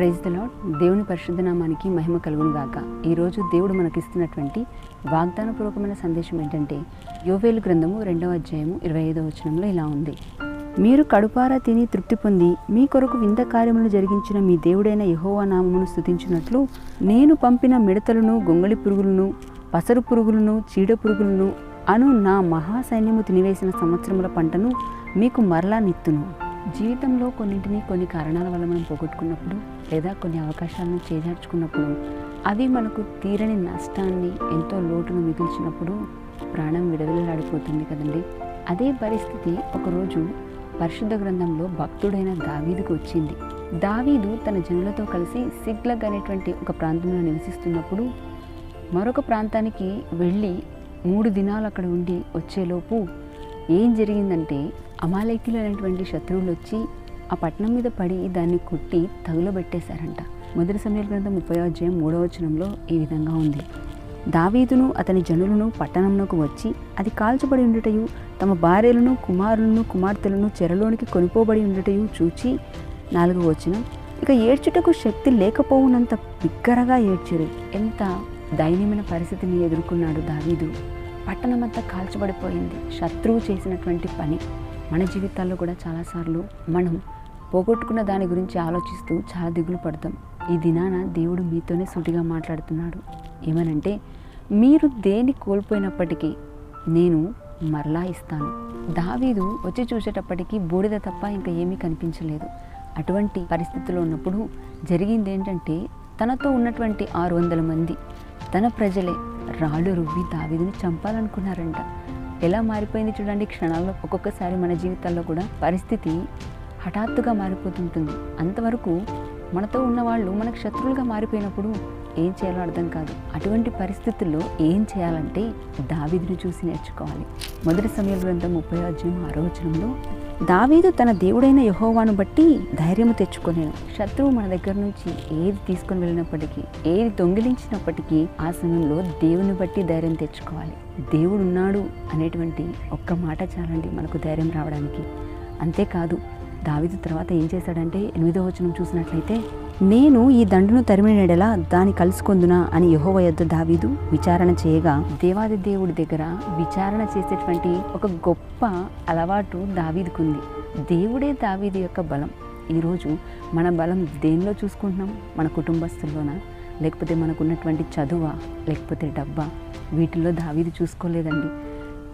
Praise lord దేవుని పరిశుద్ధనామానికి మహిమ కలుగును గాక. ఈరోజు దేవుడు మనకిస్తున్నటువంటి వాగ్దానపూర్వకమైన సందేశం ఏంటంటే యోవేలు గ్రంథము రెండవ అధ్యాయము ఇరవై ఐదవ వచనంలో ఇలా ఉంది. మీరు కడుపారా తిని తృప్తి పొంది మీ కొరకు వింత కార్యములు జరిగించిన మీ దేవుడైన యహోవా నామమును స్థుతించినట్లు నేను పంపిన మిడతలను గొంగళి పురుగులను పసరు పురుగులను చీడ పురుగులను అను నా మహాసైన్యము తినివేసిన సంవత్సరముల పంటను మీకు మరలా నిత్తును. జీవితంలో కొన్నింటిని కొన్ని కారణాల వల్ల మనం పోగొట్టుకున్నప్పుడు లేదా కొన్ని అవకాశాలను చేజార్చుకున్నప్పుడు అవి మనకు తీరని నష్టాన్ని ఎంతో లోటును మిగిల్చినప్పుడు ప్రాణం విడవిలలాడిపోతుంది కదండి. అదే పరిస్థితి ఒకరోజు పరిశుద్ధ గ్రంథంలో భక్తుడైన దావీదుకు వచ్చింది. దావీదు తన జనులతో కలిసి సిగ్లగ్ అనేటువంటి ఒక ప్రాంతంలో నివసిస్తున్నప్పుడు మరొక ప్రాంతానికి వెళ్ళి మూడు దినాలు అక్కడ ఉండి వచ్చేలోపు ఏం జరిగిందంటే అమాలయకులు అనేటువంటి శత్రువులు వచ్చి ఆ పట్టణం మీద పడి దాన్ని కొట్టి తగులబెట్టేశారంట. మొదటి సమయాల గ్రంథం ముప్పై అధ్యాయం మూడవ వచనంలో ఈ విధంగా ఉంది. దావీదును అతని జనులను పట్టణంలోకి వచ్చి అది కాల్చబడి ఉండుటయు తమ భార్యలను కుమారులను కుమార్తెలను చెరలోనికి కొనిపోబడి ఉండుటయు చూచి నాలుగవ వచనం ఇక ఏడ్చుటకు శక్తి లేకపోవునంత బిగ్గరగా ఏడ్చారు. ఎంత దైన్యమైన పరిస్థితిని ఎదుర్కొన్నాడు దావీదు. పట్టణమంతా కాల్చబడిపోయింది. శత్రువు చేసినటువంటి పని. మన జీవితాల్లో కూడా చాలాసార్లు మనం పోగొట్టుకున్న దాని గురించి ఆలోచిస్తూ చాలా దిగులు పడతాం. ఈ దినాన దేవుడు మీతోనే సూటిగా మాట్లాడుతున్నాడు. ఏమనంటే మీరు దేని కోల్పోయినప్పటికీ నేను మరలా ఇస్తాను. దావీదు వచ్చి చూసేటప్పటికీ బూడిద తప్ప ఇంకా ఏమీ కనిపించలేదు. అటువంటి పరిస్థితిలో ఉన్నప్పుడు జరిగింది ఏంటంటే తనతో ఉన్నటువంటి ఆరు వందల మంది తన ప్రజలే రాళ్ళు రువ్వి దావీదుని చంపాలనుకున్నారంట. ఎలా మారిపోయింది చూడండి క్షణాల్లో ఒక్కొక్కసారి మన జీవితాల్లో కూడా పరిస్థితి హఠాత్తుగా మారిపోతుంటుంది. అంతవరకు మనతో ఉన్న వాళ్ళు మనకు శత్రువులుగా మారిపోయినప్పుడు ఏం చేయాలో అర్థం కాదు. అటువంటి పరిస్థితుల్లో ఏం చేయాలంటే దావిదిని చూసి నేర్చుకోవాలి. మొదటి సమయ గ్రంథం ముప్పై అధ్యాయం ఆరో వచనంలో దావీదు తన దేవుడైన యహోవాను బట్టి ధైర్యము తెచ్చుకునేను శత్రువు మన దగ్గర నుంచి ఏది తీసుకొని వెళ్ళినప్పటికీ ఏది దొంగిలించినప్పటికీ ఆ సమయంలో దేవుని బట్టి ధైర్యం తెచ్చుకోవాలి. దేవుడు ఉన్నాడు అనేటువంటి ఒక్క మాట చాలండి మనకు ధైర్యం రావడానికి. అంతేకాదు దావీదు తర్వాత ఏం చేశాడంటే ఎనిమిదో వచనం చూసినట్లయితే నేను ఈ దండును తరిమినడలా దాని కలుసుకొందునా అని యహోవ యొద్ద దావీదు విచారణ చేయగా దేవాది దేవుడి దగ్గర విచారణ చేసేటువంటి ఒక గొప్ప అలవాటు దావీదుకుంది. దేవుడే దావీది యొక్క బలం. ఈరోజు మన బలం దేనిలో చూసుకుంటున్నాం? మన కుటుంబస్తుల్లోనా? లేకపోతే మనకున్నటువంటి చదువా లేకపోతే డబ్బా? వీటిల్లో దావీదు చూసుకోలేదండి.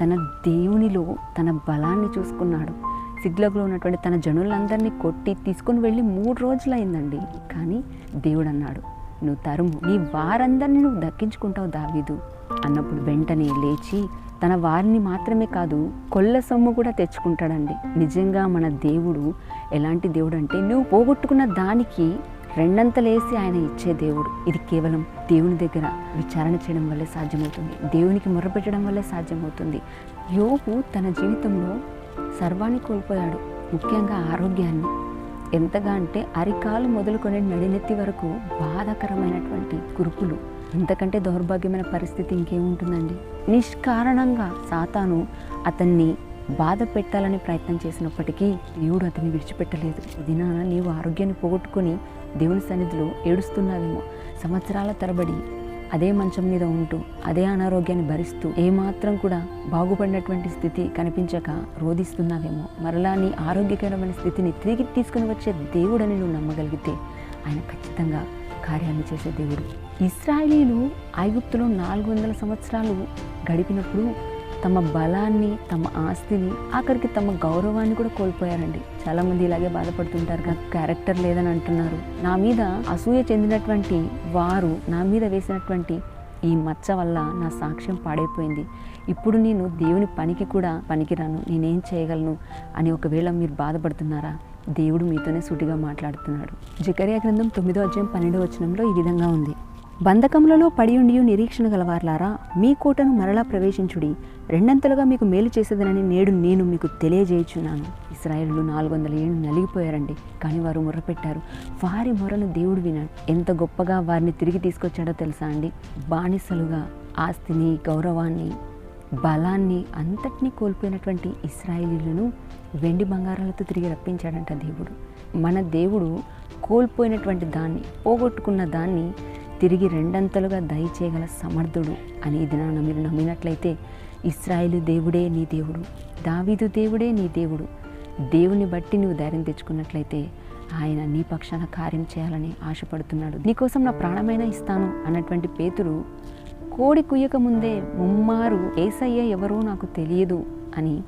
తన దేవునిలో తన బలాన్ని చూసుకున్నాడు. సిగ్లగ్లో ఉన్నటువంటి తన జనులందరినీ కొట్టి తీసుకొని వెళ్ళి మూడు రోజులు అయిందండి కానీ దేవుడు అన్నాడు నువ్వు తరుము నీ వారందరినీ నువ్వు దక్కించుకుంటావు దావీదు అన్నప్పుడు వెంటనే లేచి తన వారిని మాత్రమే కాదు కొల్ల సొమ్ము కూడా తెచ్చుకుంటాడండి. నిజంగా మన దేవుడు ఎలాంటి దేవుడు అంటే నువ్వు పోగొట్టుకున్న దానికి రెండంతలేసి ఆయన ఇచ్చే దేవుడు. ఇది కేవలం దేవుని దగ్గర విచారణ చేయడం వల్లే సాధ్యమవుతుంది. దేవునికి మొరపెట్టడం వల్లే సాధ్యమవుతుంది. యోగు తన జీవితంలో సర్వాన్ని కోల్పోయాడు ముఖ్యంగా ఆరోగ్యాన్ని. ఎంతగా అంటే అరికాలు మొదలుకొని నడినెత్తి వరకు బాధాకరమైనటువంటి కురుపులు. ఇంతకంటే దౌర్భాగ్యమైన పరిస్థితి ఇంకేముంటుందండి నిష్కారణంగా సాతాను అతన్ని బాధ పెట్టాలని ప్రయత్నం చేసినప్పటికీ దేవుడు అతన్ని విడిచిపెట్టలేదు. దినాన నీవు ఆరోగ్యాన్ని పోగొట్టుకొని దేవుని సన్నిధిలో ఏడుస్తున్నావేమో. సంవత్సరాల తరబడి అదే మంచం మీద ఉంటూ అదే అనారోగ్యాన్ని భరిస్తూ ఏమాత్రం కూడా బాగుపడినటువంటి స్థితి కనిపించక రోధిస్తున్నావేమో. మరలా నీ ఆరోగ్యకరమైన స్థితిని తిరిగి తీసుకుని వచ్చే దేవుడని నువ్వు నమ్మగలిగితే ఆయన ఖచ్చితంగా కార్యాన్ని చేసే దేవుడు. ఇస్రాయలీలు ఐగుప్తులో నాలుగు వందల సంవత్సరాలు గడిపినప్పుడు తమ బలాన్ని తమ ఆస్తిని ఆఖరికి తమ గౌరవాన్ని కూడా కోల్పోయారండి. చాలామంది ఇలాగే బాధపడుతుంటారు నాకు క్యారెక్టర్ లేదని అంటున్నారు. నా మీద అసూయ చెందినటువంటి వారు నా మీద వేసినటువంటి ఈ మచ్చ వల్ల నా సాక్ష్యం పాడైపోయింది. ఇప్పుడు నేను దేవుని పనికి కూడా పనికిరాను నేనేం చేయగలను అని ఒకవేళ మీరు బాధపడుతున్నారా? దేవుడు మీతోనే సూటిగా మాట్లాడుతున్నాడు. జకర్యా గ్రంథం తొమ్మిదో అధ్యాయం పన్నెండో వచనంలో ఈ విధంగా ఉంది. బంధకములలో పడియుండి నిరీక్షణ గలవార్లారా మీ కోటను మరలా ప్రవేశించుడి. రెండంతలుగా మీకు మేలు చేసేదనని నేడు నేను మీకు తెలియజేయుచున్నాను. ఇస్రాయేళ్ళు నాలుగు వందల ఏళ్ళు నలిగిపోయారండి. కానీ వారు మొర్రపెట్టారు వారి మొరను దేవుడు వినాడు ఎంత గొప్పగా వారిని తిరిగి తీసుకొచ్చాడో తెలుసా అండి? బానిసలుగా ఆస్తిని గౌరవాన్ని బలాన్ని అంతటినీ కోల్పోయినటువంటి ఇస్రాయేలీలను వెండి బంగారాలతో తిరిగి రప్పించాడంట దేవుడు. మన దేవుడు కోల్పోయినటువంటి దాన్ని పోగొట్టుకున్న దాన్ని తిరిగి రెండంతలుగా దయచేయగల సమర్థుడు అని ఈ దినాన మీరు నమ్మినట్లయితే ఇస్రాయిలు దేవుడే నీ దేవుడు దావీదు దేవుడే నీ దేవుడు. దేవుని బట్టి నువ్వు ధైర్యం తెచ్చుకున్నట్లయితే ఆయన నీ పక్షాన కార్యం చేయాలని ఆశపడుతున్నాడు. నీకోసం నా ప్రాణమైన ఇస్తాను అన్నటువంటి పేతురు కోడి కుయ్యక ముందే ముమ్మారు ఏసయ్య ఎవరో నాకు తెలియదు అని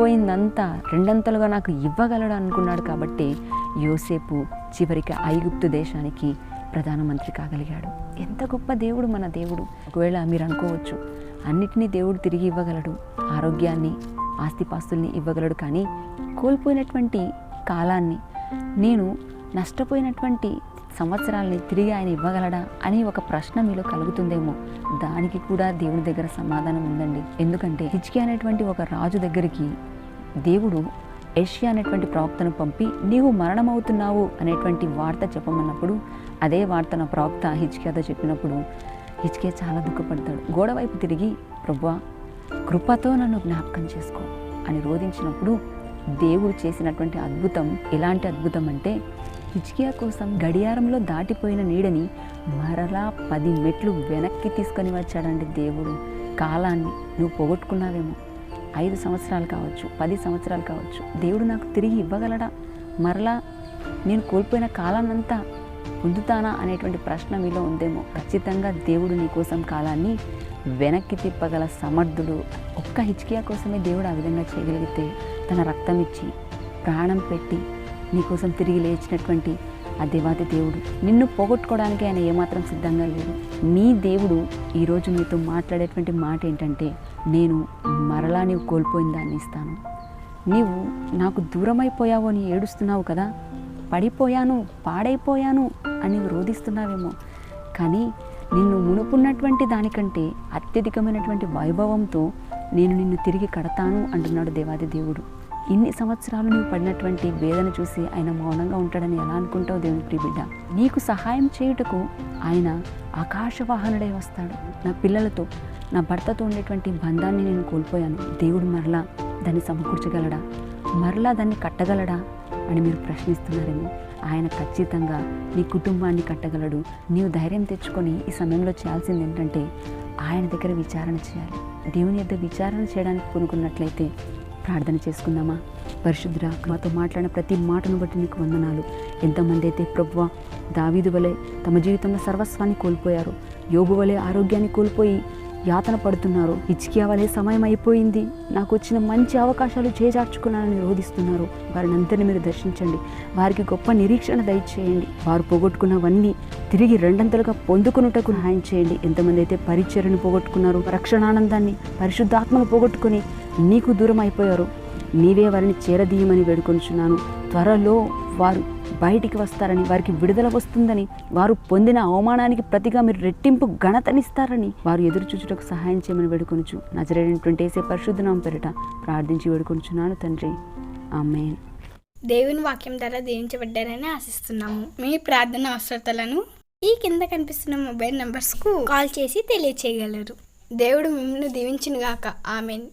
కోల్పోయిందంతా రెండంతలుగా నాకు ఇవ్వగలడు అనుకున్నాడు కాబట్టి యోసేపు చివరికి ఐగుప్తు దేశానికి ప్రధానమంత్రి కాగలిగాడు. ఎంత గొప్ప దేవుడు మన దేవుడు. ఒకవేళ మీరు అనుకోవచ్చు అన్నిటినీ దేవుడు తిరిగి ఇవ్వగలడు. ఆరోగ్యాన్ని ఆస్తిపాస్తుల్ని ఇవ్వగలడు కానీ కోల్పోయినటువంటి కాలాన్ని నేను నష్టపోయినటువంటి సంవత్సరాల్ని తిరిగి ఆయన ఇవ్వగలడా అని ఒక ప్రశ్న మీలో కలుగుతుందేమో. దానికి కూడా దేవుని దగ్గర సమాధానం ఉందండి. ఎందుకంటే హిచ్కి అనేటువంటి ఒక రాజు దగ్గరికి దేవుడు ఏషియా అనేటువంటి ప్రవక్తను పంపి నీవు మరణమవుతున్నావు అనేటువంటి వార్త చెప్పమన్నప్పుడు అదే వార్తన ప్రవక్త హిచ్కియాతో చెప్పినప్పుడు హిచ్కే చాలా దుఃఖపడతాడు. గోడ వైపు తిరిగి ప్రభువా కృపతో నన్ను జ్ఞాపకం చేసుకో అని రోధించినప్పుడు దేవుడు చేసినటువంటి అద్భుతం ఎలాంటి అద్భుతం అంటే హిచ్కియా కోసం గడియారంలో దాటిపోయిన నీడని మరలా పది మెట్లు వెనక్కి తీసుకొని వచ్చాడండి దేవుడు. కాలాన్ని నువ్వు పోగొట్టుకున్నావేమో. ఐదు సంవత్సరాలు కావచ్చు పది సంవత్సరాలు కావచ్చు. దేవుడు నాకు తిరిగి ఇవ్వగలడా? మరలా నేను కోల్పోయిన కాలాన్నంతా పొందుతానా అనేటువంటి ప్రశ్న మీలో ఉందేమో. ఖచ్చితంగా దేవుడు నీ కోసం కాలాన్ని వెనక్కి తిప్పగల సమర్థుడు. ఒక్క హిచ్కియా కోసమే దేవుడు ఆ విధంగా చేయగలిగితే తన రక్తం ఇచ్చి ప్రాణం పెట్టి నీకోసం తిరిగి లేచినటువంటి ఆ దేవాది దేవుడు నిన్ను పోగొట్టుకోవడానికి ఆయన ఏమాత్రం సిద్ధంగా లేడు. నీ దేవుడు ఈరోజు నీతో మాట్లాడేటువంటి మాట ఏంటంటే నేను మరలా నీవు కోల్పోయిన దాన్ని ఇస్తాను. నీవు నాకు దూరమైపోయావు అని ఏడుస్తున్నావు కదా పడిపోయాను పాడైపోయాను అని రోధిస్తున్నావేమో. కానీ నిన్ను మునుపున్నటువంటి దానికంటే అత్యధికమైనటువంటి వైభవంతో నేను నిన్ను తిరిగి కడతాను అంటున్నాడు దేవాది దేవుడు. ఇన్ని సంవత్సరాలు నువ్వు పడినటువంటి వేదన చూసి ఆయన మౌనంగా ఉంటాడని ఎలా అనుకుంటావు దేవుని ప్రియబిడ్డ? నీకు సహాయం చేయుటకు ఆయన ఆకాశవాహనుడై వస్తాడు. నా పిల్లలతో నా భర్తతో ఉండేటువంటి బంధాన్ని నేను కోల్పోయాను. దేవుడు మరలా దాన్ని సమకూర్చగలడా? మరలా దాన్ని కట్టగలడా? అని మీరు ప్రశ్నిస్తున్నారేమో. ఆయన ఖచ్చితంగా నీ కుటుంబాన్ని కట్టగలడు. నీవు ధైర్యం తెచ్చుకొని ఈ సమయంలో చేయాల్సింది ఏంటంటే ఆయన దగ్గర విచారణ చేయాలి. దేవుని యొక్క విచారణ చేయడానికి కొనుక్కున్నట్లయితే ప్రార్థన చేసుకుందామా? పరిశుద్ధుర మాతో మాట్లాడిన ప్రతి మాటను బట్టి నీకు వందనాలు. ఎంతమంది అయితే ప్రభువ దావీదు వలె తమ జీవితంలో సర్వస్వాన్ని కోల్పోయారు. యోగు వలె ఆరోగ్యాన్ని కోల్పోయి యాతన పడుతున్నారు. ఇచ్చికియా వలె సమయం అయిపోయింది. నాకు వచ్చిన మంచి అవకాశాలు చేజార్చుకున్నానని రోధిస్తున్నారు వారిని అందరినీ మీరు దర్శించండి. వారికి గొప్ప నిరీక్షణ దయచేయండి. వారు పోగొట్టుకున్నవన్నీ తిరిగి రెండంతలుగా పొందుకున్నటకు సహాయం చేయండి. ఎంతమంది అయితే పరిచర్యను పోగొట్టుకున్నారు. రక్షణానందాన్ని పరిశుద్ధాత్మను పోగొట్టుకుని నీకు దూరం అయిపోయారు నీవే వారిని చేరదీయమని వేడుకొంచున్నాను. త్వరలో వారు బయటికి వస్తారని వారికి విడుదల వస్తుందని వారు పొందిన అవమానానికి ప్రతిగా మీరు రెట్టింపు ఘనతనిస్తారని వారు ఎదురు చూచుటకు సహాయం చేయమని వేడుకొనుచు. నజరేటువంటి వేసే పరిశుద్ధనామం పెరట ప్రార్థించి వేడుకొంచున్నాను తండ్రి. ఆమె దేవుని వాక్యం ద్వారా దీవించబడ్డారని ఆశిస్తున్నాము. మీ ప్రార్థన అవసరతలను ఈ కింద కనిపిస్తున్న మొబైల్ నంబర్స్కు కాల్ చేసి తెలియచేయగలరు. దేవుడు మిమ్మల్ని దీవించినగాక. ఆమెన్.